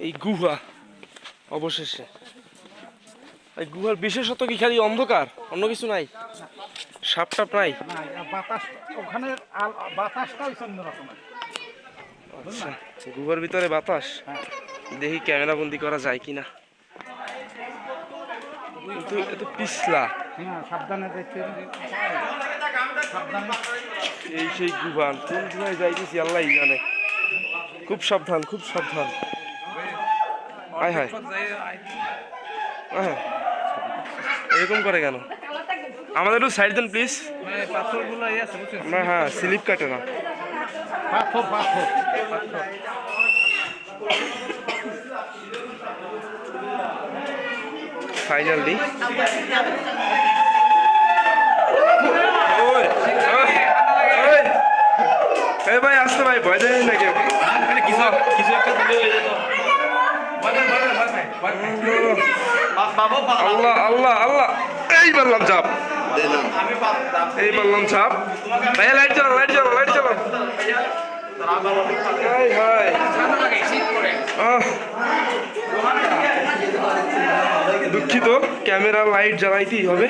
এই গুহা, অবশেষে। এই গুহার বিশেষত কি খালি অন্ধকার? অন্য কিছু নাই? সাপ টাপ নাই? বাতাস ওখানে আল- বাতাসটা আচ্ছা গুহার ভিতরে বাতাস? দেখি ক্যামেরা বন্দি করা যায় কিনা। পিছলা। এই সেই গুহা কোন গুহায় আল্লাহ জানে। খুব সাবধান খুব সাবধান। হায় হায়। এরকম করে কেন? আমাদের একটু সাইড দেন প্লিজ পাথরগুলো না হ্যাঁ স্লিপ কাটে না। পাথর পাথর ফাইনালি ওই। ভাই আসতে ভাই ভয় দেয় নাকি কিছু কিছু একটা দিলে হয়ে যেত আল্লাহ আল্লাহ আল্লাহ। এই বললাম চাপ। এই বললাম চাপ। ভাইয়া লাইট চালান লাইট চালান লাইট চালান হাই হাই। দুঃখিত ক্যামেরা লাইট জ্বালাইতেই হবে।